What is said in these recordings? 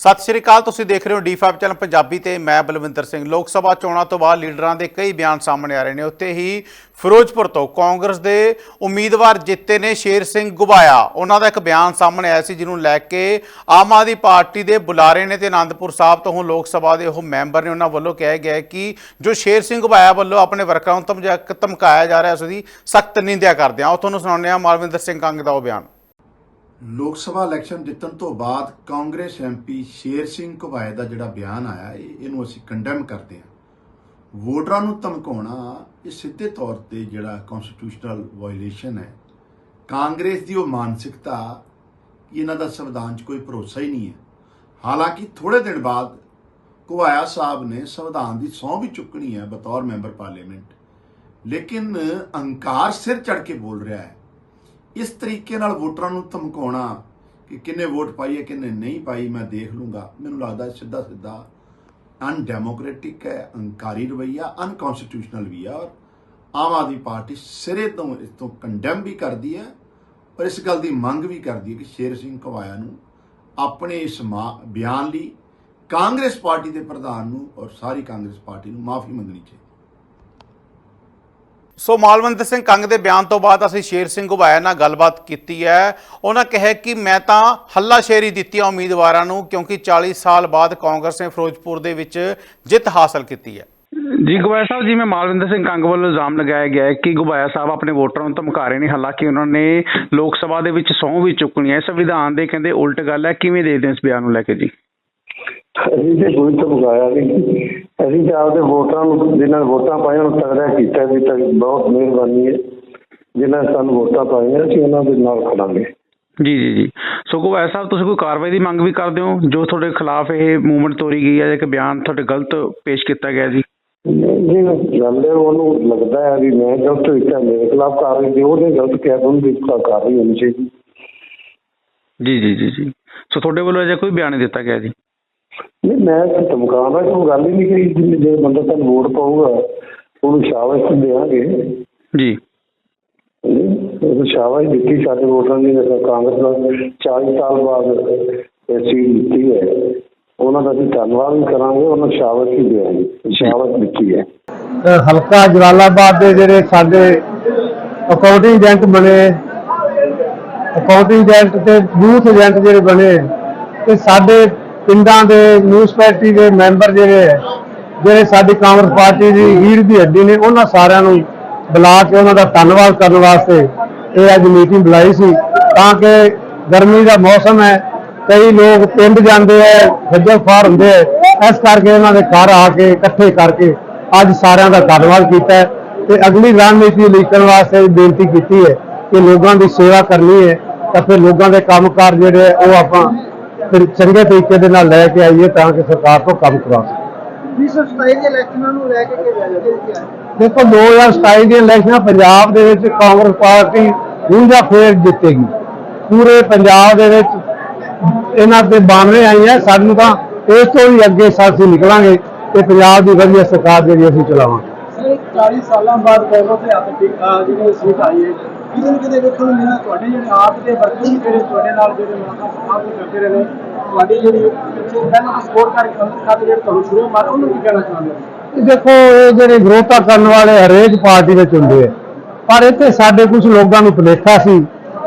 ਸਤਿ ਸ਼੍ਰੀ ਅਕਾਲ, ਤੁਸੀਂ ਦੇਖ ਰਹੇ ਹੋ ਡੀ5 ਚੈਨਲ ਪੰਜਾਬੀ ਤੇ ਮੈਂ ਬਲਵਿੰਦਰ ਸਿੰਘ। ਲੋਕ ਸਭਾ ਚੋਣਾਂ ਤੋਂ ਬਾਅਦ ਲੀਡਰਾਂ ਦੇ ਕਈ ਬਿਆਨ ਸਾਹਮਣੇ ਆ ਰਹੇ ਨੇ। ਉੱਤੇ ਹੀ ਫਿਰੋਜ਼ਪੁਰ ਤੋਂ ਕਾਂਗਰਸ ਦੇ ਉਮੀਦਵਾਰ ਜਿੱਤੇ ਨੇ ਸ਼ੇਰ ਸਿੰਘ ਗੁਬਾਇਆ। ਉਹਨਾਂ ਦਾ ਇੱਕ ਬਿਆਨ ਸਾਹਮਣੇ ਆਇਆ ਸੀ, ਜਿਹਨੂੰ ਲੈ ਕੇ ਆਮ ਆਦਮੀ ਪਾਰਟੀ ਦੇ ਬੁਲਾਰੇ ਨੇ ਤੇ ਆਨੰਦਪੁਰ ਸਾਹਿਬ ਤੋਂ ਹੁਣ ਲੋਕ ਸਭਾ ਦੇ ਉਹ ਮੈਂਬਰ ਨੇ ਉਹਨਾਂ ਵੱਲੋਂ ਕਿਹਾ ਗਿਆ ਕਿ ਜੋ ਸ਼ੇਰ ਸਿੰਘ ਗੁਬਾਇਆ ਵੱਲੋਂ ਆਪਣੇ ਵਰਕਰਾਂ ਨੂੰ ਧਮਜਾ- ਧਮਕਾਇਆ ਜਾ ਰਿਹਾ ਉਸ ਦੀ ਸਖਤ ਨਿੰਦਿਆ ਕਰਦੇ ਹਾਂ। ਉਹ ਤੁਹਾਨੂੰ ਸੁਣਾਉਂਦੇ ਹਾਂ ਮਾਲਵਿੰਦਰ ਸਿੰਘ ਕੰਗ ਦਾ ਉਹ ਬਿਆਨ। ਲੋਕ ਸਭਾ ਇਲੈਕਸ਼ਨ ਜਿੱਤਣ ਤੋਂ ਬਾਅਦ ਕਾਂਗਰਸ ਐਮਪੀ ਸ਼ੇਰ ਸਿੰਘ ਘੁਬਾਏ ਦਾ ਜਿਹੜਾ ਬਿਆਨ ਆਇਆ ਇਹਨੂੰ ਅਸੀਂ ਕੰਡੈਮ ਕਰਦੇ ਹਾਂ। ਵੋਟਰਾਂ ਨੂੰ ਧਮਕਾਉਣਾ, ਇਹ ਸਿੱਧੇ ਤੌਰ ਤੇ ਜਿਹੜਾ ਕਨਸਟੀਟਿਊਸ਼ਨਲ ਵਾਇਓਲੇਸ਼ਨ ਹੈ। ਕਾਂਗਰਸ ਦੀ ਉਹ ਮਾਨਸਿਕਤਾ, ਇਹਨਾਂ ਦਾ ਸੰਵਿਧਾਨ 'ਚ ਕੋਈ ਭਰੋਸਾ ਹੀ ਨਹੀਂ ਹੈ। ਹਾਲਾਂਕਿ ਥੋੜੇ ਦਿਨ ਬਾਅਦ ਘੁਬਾਇਆ ਸਾਹਿਬ ਨੇ ਸੰਵਿਧਾਨ ਦੀ ਸਹੁੰ ਵੀ ਚੁੱਕਣੀ ਹੈ ਬਤੌਰ ਮੈਂਬਰ ਪਾਰਲੀਮੈਂਟ। ਲੇਕਿਨ ਅਹੰਕਾਰ ਸਿਰ ਚੜ ਕੇ ਬੋਲ ਰਿਹਾ ਹੈ। ਇਸ ਤਰੀਕੇ ਨਾਲ ਵੋਟਰਾਂ ਨੂੰ ਧਮਕਾਉਣਾ ਕਿ ਕਿੰਨੇ ਵੋਟ ਪਾਈ ਹੈ, ਕਿੰਨੇ ਨਹੀਂ ਪਾਈ, ਮੈਂ ਦੇਖ ਲੂੰਗਾ। ਮੈਨੂੰ ਲੱਗਦਾ ਸਿੱਧਾ ਸਿੱਧਾ ਅਨਡੈਮੋਕ੍ਰੈਟਿਕ ਹੈ, ਅਹੰਕਾਰੀ ਰਵਈਆ ਅਨਕਨਸਟੀਟਿਊਸ਼ਨਲ ਵੀ ਆ ਔਰ ਆਮ ਆਦਮੀ ਪਾਰਟੀ ਸਿਰੇ ਤੋਂ, ਇਸ ਤੋਂ ਕੰਡੈਮ ਵੀ ਕਰਦੀ ਹੈ ਔਰ ਇਸ ਗੱਲ ਦੀ ਮੰਗ ਵੀ ਕਰਦੀ ਹੈ ਕਿ ਸ਼ੇਰ ਸਿੰਘ ਕਵਾਇਆ ਨੂੰ ਆਪਣੇ ਇਸ ਮਾ- ਬਿਆਨ ਲਈ ਕਾਂਗਰਸ ਪਾਰਟੀ ਦੇ ਪ੍ਰਧਾਨ ਨੂੰ ਔਰ ਸਾਰੀ ਕਾਂਗਰਸ ਪਾਰਟੀ ਨੂੰ ਮਾਫੀ ਮੰਗਣੀ ਚਾਹੀਦੀ। ਸੋ ਮਾਲਵੰਤ ਸਿੰਘ ਕੰਗ ਦੇ ਬਿਆਨ ਤੋਂ ਬਾਅਦ ਅਸੀਂ ਸ਼ੇਰ ਸਿੰਘ ਗੁਬਾਇਆ ਨਾਲ ਗੱਲਬਾਤ ਕੀਤੀ ਹੈ। ਉਹਨਾਂ ਕਿਹਾ ਕਿ ਮੈਂ ਤਾਂ ਹੱਲਾਸ਼ੇਰੀ ਦਿੱਤੀ ਆ ਉਮੀਦਵਾਰਾਂ ਨੂੰ ਕਿਉਂਕਿ 40 ਸਾਲ ਬਾਅਦ ਕਾਂਗਰਸ ਨੇ ਫਿਰੋਜ਼ਪੁਰ ਦੇ ਵਿੱਚ ਜਿੱਤ ਹਾਸਲ ਕੀਤੀ ਹੈ। ਜੀ ਗੁਬਾਇਆ ਸਾਹਿਬ, ਜਿਵੇਂ ਮਾਲਵਿੰਦਰ ਸਿੰਘ ਕੰਗ ਵੱਲੋਂ ਇਲਜ਼ਾਮ ਲਗਾਇਆ ਗਿਆ ਹੈ ਕਿ ਗੁਬਾਇਆ ਸਾਹਿਬ ਆਪਣੇ ਵੋਟਰਾਂ ਨੂੰ ਧਮਕਾ ਰਹੇ ਨੇ, ਹਾਲਾਂਕਿ ਉਹਨਾਂ ਨੇ ਲੋਕ ਸਭਾ ਦੇ ਵਿੱਚ ਸਹੁੰ ਵੀ ਚੁੱਕਣੀ ਹੈ ਸੰਵਿਧਾਨ ਦੇ ਕਹਿੰਦੇ ਉਲਟ ਗੱਲ ਹੈ। ਕਿਵੇਂ ਦੇਖਦੇ ਹੋ ਇਸ ਬਿਆਨ ਨੂੰ ਲੈ ਕੇ ਜੀ? ਅਸੀਂ ਤੇ ਕੋਈ ਧਮਕਾਇਆ ਨਹੀਂ ਅਸੀਂ ਤੇ ਆਪਦੇ ਵੋਟਰਾਂ ਨੂੰ ਜਿਨ੍ਹਾਂ ਨੇ ਵੋਟਾਂ ਪਾਈਆਂ ਨੂੰ ਤਗੜਾ ਕੀਤਾ ਵੀ ਤਾਂ ਬਹੁਤ ਮਿਹਰਬਾਨੀ ਹੈ। ਜਿਨ੍ਹਾਂ ਨੇ ਸਾਨੂੰ ਵੋਟਾਂ ਪਾਈਆਂ ਅਸੀਂ ਉਹਨਾਂ ਦੇ ਨਾਲ ਖੜਾਂਗੇ। ਜੀ ਜੀ ਜੀ। ਸੋ ਗੁਬਾਇਆ ਸਾਹਿਬ ਤੁਸੀਂ ਕੋਈ ਕਾਰਵਾਈ ਦੀ ਮੰਗ ਵੀ ਕਰਦੇ ਹੋ ਜੋ ਤੁਹਾਡੇ ਖਿਲਾਫ ਇਹ ਮੂਵਮੈਂਟ ਤੋਰੀ ਗਈ ਹੈ ਜਾਂ ਕਿ ਬਿਆਨ ਤੁਹਾਡੇ ਗਲਤ ਪੇਸ਼ ਕੀਤਾ ਗਿਆ ਜੀ ਨਹੀਂ ਗੱਲ ਹੈ ਉਹਨੂੰ ਲੱਗਦਾ ਹੈ ਵੀ ਮੈਂ ਗਲਤ ਕੀਤਾ ਮੇਰੇ ਖਿਲਾਫ ਕਾਰਵਾਈ ਦੀ ਉਹਨੇ ਗਲਤ ਕਿਹਾ ਤਾਂ ਉਹਦੀ ਕਾਰਵਾਈ ਹੋਣੀ ਚਾਹੀਦੀ। ਜੀ ਜੀ ਜੀ ਜੀ। ਸੋ ਤੁਹਾਡੇ ਵੱਲੋਂ ਅਜੇ ਕੋਈ ਬਿਆਨ ਨਹੀਂ ਦਿੱਤਾ ਗਿਆ ਜੀ? ਨਹੀਂ ਮੈਂ ਤਾਂ ਧਮਕਾਉਣਾ ਕੋਈ ਗੱਲ ਹੀ ਨਹੀਂ ਕਰੀ ਜਿੰਨੇ ਜੇ ਬੰਦਾ ਤੁਹਾਨੂੰ ਵੋਟ ਪਾਊਗਾ ਉਹਨੂੰ ਸ਼ਾਬਾਸ਼ ਦੇਵਾਂਗੇ। ਜੀ। ਉਹ ਸ਼ਾਬਾਸ਼ ਦਿੱਤੀ ਸਾਡੇ ਵੋਟਰਾਂ ਦੀ ਜਿਹੜਾ ਕਾਂਗਰਸ ਨਾਲ 40 ਸਾਲ ਬਾਅਦ ਸੀਟ ਦਿੱਤੀ ਹੈ ਉਹਨਾਂ ਦਾ ਅਸੀਂ ਧੰਨਵਾਦ ਵੀ ਕਰਾਂਗੇ ਉਹਨਾਂ ਨੂੰ ਸ਼ਾਬਾਸ਼ ਵੀ ਦੇਵਾਂਗੇ ਸ਼ਾਬਾਸ਼ ਦਿੱਤੀ ਹੈ। ਹਲਕਾ ਜਲਾਲਾਬਾਦ ਦੇ ਜਿਹੜੇ ਸਾਡੇ ਅਕਾਊਂਟਿੰਗ ਏਜੰਟ ਬਣੇ ਅਕਾਊਂਟਿੰਗ ਏਜੰਟ ਤੇ ਬੂਥ ਏਜੰਟ ਜਿਹੜੇ ਬਣੇ ਤੇ ਸਾਡੇ ਪਿੰਡਾਂ ਦੇ ਮਿਊਨਿਸਪੈਲਿਟੀ ਦੇ ਮੈਂਬਰ ਜਿਹੜੇ ਹੈ, ਜਿਹੜੇ ਸਾਡੀ ਕਾਂਗਰਸ ਪਾਰਟੀ ਦੀ ਹੀਰ ਦੀ ਹੱਡੀ ਨੇ ਉਹਨਾਂ ਸਾਰਿਆਂ ਨੂੰ ਬੁਲਾ ਕੇ ਉਹਨਾਂ ਦਾ ਧੰਨਵਾਦ ਕਰਨ ਵਾਸਤੇ ਇਹ ਅੱਜ ਮੀਟਿੰਗ ਬੁਲਾਈ ਸੀ। ਤਾਂ ਕਿ ਗਰਮੀ ਦਾ ਮੌਸਮ ਹੈ ਕਈ ਲੋਕ ਪਿੰਡ ਜਾਂਦੇ ਹੈ ਖੱਜਲ ਖਾਰ ਹੁੰਦੇ ਹੈ। ਇਸ ਕਰਕੇ ਉਹਨਾਂ ਦੇ ਘਰ ਆ ਕੇ ਇਕੱਠੇ ਕਰਕੇ ਅੱਜ ਸਾਰਿਆਂ ਦਾ ਧੰਨਵਾਦ ਕੀਤਾ ਹੈ ਤੇ ਅਗਲੀ ਰਣਨੀਤੀ ਉਲੀਕਣ ਵਾਸਤੇ ਬੇਨਤੀ ਕੀਤੀ ਹੈ ਕਿ ਲੋਕਾਂ ਦੀ ਸੇਵਾ ਕਰਨੀ ਹੈ ਤਾਂ ਫਿਰ ਲੋਕਾਂ ਦੇ ਕੰਮਕਾਰ ਜਿਹੜੇ ਹੈ, ਉਹ ਆਪਾਂ ਫਿਰ ਚੰਗੇ ਤਰੀਕੇ ਦੇ ਨਾਲ ਲੈ ਕੇ ਆਈਏ ਤਾਂ ਕਿ ਸਰਕਾਰ ਤੋਂ ਕੰਮ ਕਰਵਾ ਸਕੀਏ। 2027 ਦੇ ਇਲੈਕਸ਼ਨਾਂ ਨੂੰ ਲੈ ਕੇ ਕੀ ਵੈਲਿਊ ਹੈ? ਦੇਖੋ 2027 ਦੀਆਂ ਇਲੈਕਸ਼ਨਾਂ ਪੰਜਾਬ ਦੇ ਵਿੱਚ ਕਾਂਗਰਸ ਪਾਰਟੀ ਦੂਜਾ ਫੇਰ ਜਿੱਤੇਗੀ। ਪੂਰੇ ਪੰਜਾਬ ਦੇ ਵਿੱਚ ਇਹਨਾਂ ਤੇ 92 ਆਈਆਂ ਸਾਨੂੰ ਤਾਂ ਇਸ ਤੋਂ ਵੀ ਅੱਗੇ ਸਾਥੀ ਨਿਕਲਾਂਗੇ ਤੇ ਪੰਜਾਬ ਦੀ ਵਧੀਆ ਸਰਕਾਰ ਜਿਹੜੀ ਅਸੀਂ ਚਲਾਵਾਂਗੇ। ਸਰ 40 ਸਾਲਾਂ ਬਾਅਦ ਕਾਂਗਰਸ ਦੇ ਹੱਥ ਜਿਹੜੀ ਸੀਟ ਆਈ ਹੈ ਕਿਤੇ ਨਾ ਕਿਤੇ ਵੇਖਣ ਨੂੰ ਮਿਲਿਆ ਤੁਹਾਡੇ ਜਿਹੜੇ ਆਪ ਦੇ ਵਰਕਰ ਜਿਹੜੇ ਤੁਹਾਡੇ ਨਾਲ ਜਿਹੜੇ ਮੁਲਾਕਾਤ ਕਰਦੇ ਰਹੇ ਨੇ, ਤੁਹਾਡੀ ਜਿਹੜੀ ਪਹਿਲਾਂ ਸਪੋਰਟ ਕਰਕੇ ਖਾਤੇ ਜਿਹੜੇ ਤੁਹਾਨੂੰ ਸ਼ੁਰੂ ਮਾਰ ਉਹਨੂੰ ਕੀ ਕਹਿਣਾ ਚਾਹੁੰਦੇ ਹੋ? ਦੇਖੋ, ਇਹ ਜਿਹੜੇ ਵਿਰੋਧਤਾ ਕਰਨ ਵਾਲੇ ਹਰੇਕ ਪਾਰਟੀ ਵਿੱਚ ਹੁੰਦੇ ਆ। ਪਰ ਇੱਥੇ ਸਾਡੇ ਕੁਝ ਲੋਕਾਂ ਨੂੰ ਭੁਲੇਖਾ ਸੀ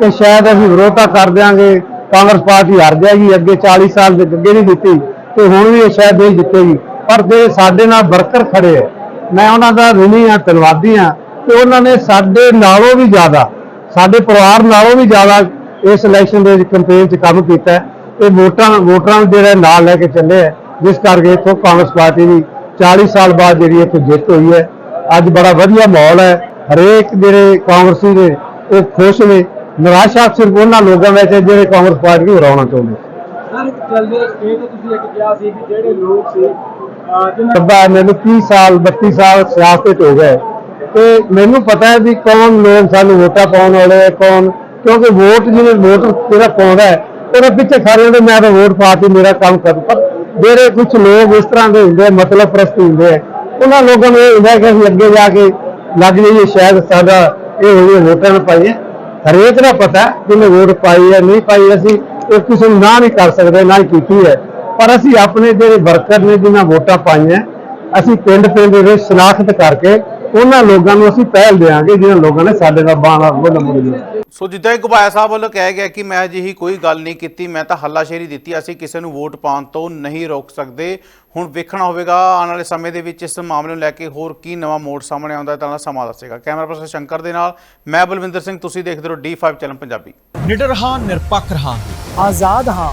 ਕਿ ਸ਼ਾਇਦ ਅਸੀਂ ਵਿਰੋਧਤਾ ਕਰ ਦਿਆਂਗੇ, ਕਾਂਗਰਸ ਪਾਰਟੀ ਹਾਰ ਜਾਏਗੀ, ਅੱਗੇ 40 ਸਾਲ ਦੇ ਅੱਗੇ ਨਹੀਂ ਦਿੱਤੀ ਤੇ ਹੁਣ ਵੀ ਇਹ ਸ਼ਾਇਦ ਨਹੀਂ ਜਿੱਤੇਗੀ। ਪਰ ਜੇ ਸਾਡੇ ਨਾਲ ਵਰਕਰ ਖੜੇ ਹੈ ਮੈਂ ਉਹਨਾਂ ਦਾ ਰਿਣੀ ਆ ਧੰਨਵਾਦੀ ਆ ਕਿ ਉਹਨਾਂ ਨੇ ਸਾਡੇ ਨਾਲੋਂ ਵੀ ਜ਼ਿਆਦਾ ਸਾਡੇ ਪਰਿਵਾਰ ਨਾਲੋਂ ਵੀ ਜ਼ਿਆਦਾ ਇਸ ਇਲੈਕਸ਼ਨ ਦੇ ਕੈਂਪੇਨ 'ਚ ਕੰਮ ਕੀਤਾ ਹੈ। ਤੇ ਵੋਟਾਂ ਵੋਟਰਾਂ ਨੂੰ ਜਿਹੜੇ ਨਾਲ ਲੈ ਕੇ ਚੱਲੇ ਹੈ ਜਿਸ ਕਰਕੇ ਇੱਥੋਂ ਕਾਂਗਰਸ ਪਾਰਟੀ ਦੀ 40 ਸਾਲ ਬਾਅਦ ਜਿਹੜੀ ਇੱਥੇ ਜਿੱਤ ਹੋਈ ਹੈ। ਅੱਜ ਬੜਾ ਵਧੀਆ ਮਾਹੌਲ ਹੈ। ਹਰੇਕ ਜਿਹੜੇ ਕਾਂਗਰਸੀ ਨੇ ਉਹ ਖੁਸ਼ ਨੇ। ਨਿਰਾਸ਼ਾ ਸਿਰਫ ਉਹਨਾਂ ਲੋਕਾਂ ਵਿੱਚ ਹੈ ਜਿਹੜੇ ਕਾਂਗਰਸ ਪਾਰਟੀ ਨੂੰ ਹਰਾਉਣਾ ਚਾਹੁੰਦੇ ਸਰ ਚੱਲਦੇ ਸਟੇਟ ਤੁਸੀਂ ਇੱਕ ਕਿਹਾ ਸੀ ਕਿ ਜਿਹੜੇ ਲੋਕ ਸੀ ਜਿਨ੍ਹਾਂ ਮੈਨੂੰ 30 ਸਾਲ 32 ਸਾਲ ਸਿਆਸਤ ਹੋ ਗਏ। ਤੇ ਮੈਨੂੰ ਪਤਾ ਹੈ ਵੀ ਕੌਣ ਲੋਕ ਸਾਨੂੰ ਵੋਟਾਂ ਪਾਉਣ ਵਾਲੇ ਹੈ ਕੌਣ ਕਿਉਂਕਿ ਵੋਟ ਜਿਹਨੇ ਵੋਟ ਜਿਹੜਾ ਪਾਉਂਦਾ ਹੈ ਉਹਦੇ ਪਿੱਛੇ ਖੜੇ ਹੁੰਦੇ ਮੈਂ ਤਾਂ ਵੋਟ ਪਾਤੀ ਮੇਰਾ ਕੰਮ ਕਰ ਪਰ ਜਿਹੜੇ ਕੁਝ ਲੋਕ ਇਸ ਤਰ੍ਹਾਂ ਦੇ ਹੁੰਦੇ ਆ, ਮਤਲਬ ਪ੍ਰਸਤ ਹੁੰਦੇ ਆ ਉਹਨਾਂ ਲੋਕਾਂ ਨੂੰ ਇਹ ਹੁੰਦਾ ਕਿ ਅਸੀਂ ਅੱਗੇ ਜਾ ਕੇ ਲੱਗ ਜਾਈਏ ਸ਼ਾਇਦ ਸਾਡਾ ਇਹ ਹੋਈਆਂ ਵੋਟਾਂ ਨੂੰ ਪਾਈਏ। ਹਰੇਕ ਦਾ ਪਤਾ ਜਿਹਨੇ ਵੋਟ ਪਾਈ ਹੈ ਨਹੀਂ ਪਾਈ ਅਸੀਂ ਉਹ ਕਿਸੇ ਨੂੰ ਨਾ ਨਹੀਂ ਕਰ ਸਕਦੇ ਨਾ ਹੀ ਕੀਤੀ ਹੈ। ਪਰ ਅਸੀਂ ਆਪਣੇ ਜਿਹੜੇ ਵਰਕਰ ਨੇ ਜਿਨ੍ਹਾਂ ਵੋਟਾਂ ਪਾਈਆਂ ਅਸੀਂ ਪਿੰਡ ਪਿੰਡ ਦੇ ਵਿੱਚ ਸ਼ਨਾਖਤ ਕਰਕੇ ਉਹਨਾਂ ਲੋਕਾਂ ਨੂੰ ਅਸੀਂ ਪਹਿਲ ਦੇਵਾਂਗੇ ਜਿਹਨਾਂ ਲੋਕਾਂ ਨੇ ਸਾਡੇ ਨਾਲ ਬਾਣਾ ਬੋਲ ਮੁੜੀ ਸੋ ਜਿੱਦਾਂ ਹੀ ਗੁਬਾਇਆ ਸਾਹਿਬ ਵੱਲੋਂ ਕਿਹਾ ਗਿਆ ਕਿ ਮੈਂ ਅਜਿਹੀ ਕੋਈ ਗੱਲ ਨਹੀਂ ਕੀਤੀ ਮੈਂ ਤਾਂ ਹੱਲਾਸ਼ੇਰੀ ਦਿੱਤੀ ਅਸੀਂ ਕਿਸੇ ਨੂੰ ਵੋਟ ਪਾਉਣ ਤੋਂ ਨਹੀਂ ਰੋਕ ਸਕਦੇ। ਹੁਣ ਵੇਖਣਾ ਹੋਵੇਗਾ ਆਉਣ ਵਾਲੇ ਸਮੇਂ ਦੇ ਵਿੱਚ ਇਸ ਮਾਮਲੇ ਨੂੰ ਲੈ ਕੇ ਹੋਰ ਕੀ ਨਵਾਂ ਮੋੜ ਸਾਹਮਣੇ ਆਉਂਦਾ ਹੈ ਤਾਂ ਨਾਲ ਸਮਾਂ ਦੱਸੇਗਾ। ਕੈਮਰਾ ਪਰਸਨ ਸ਼ੰਕਰ ਦੇ ਨਾਲ ਮੈਂ ਬਲਵਿੰਦਰ ਸਿੰਘ ਤੁਸੀਂ ਦੇਖਦੇ ਰਹੋ D5 ਚੈਨਲ ਪੰਜਾਬੀ। ਨਿਡਰ ਹਾਂ ਨਿਰਪੱਖ ਰਹਾਂਗੇ ਆਜ਼ਾਦ ਹਾਂ।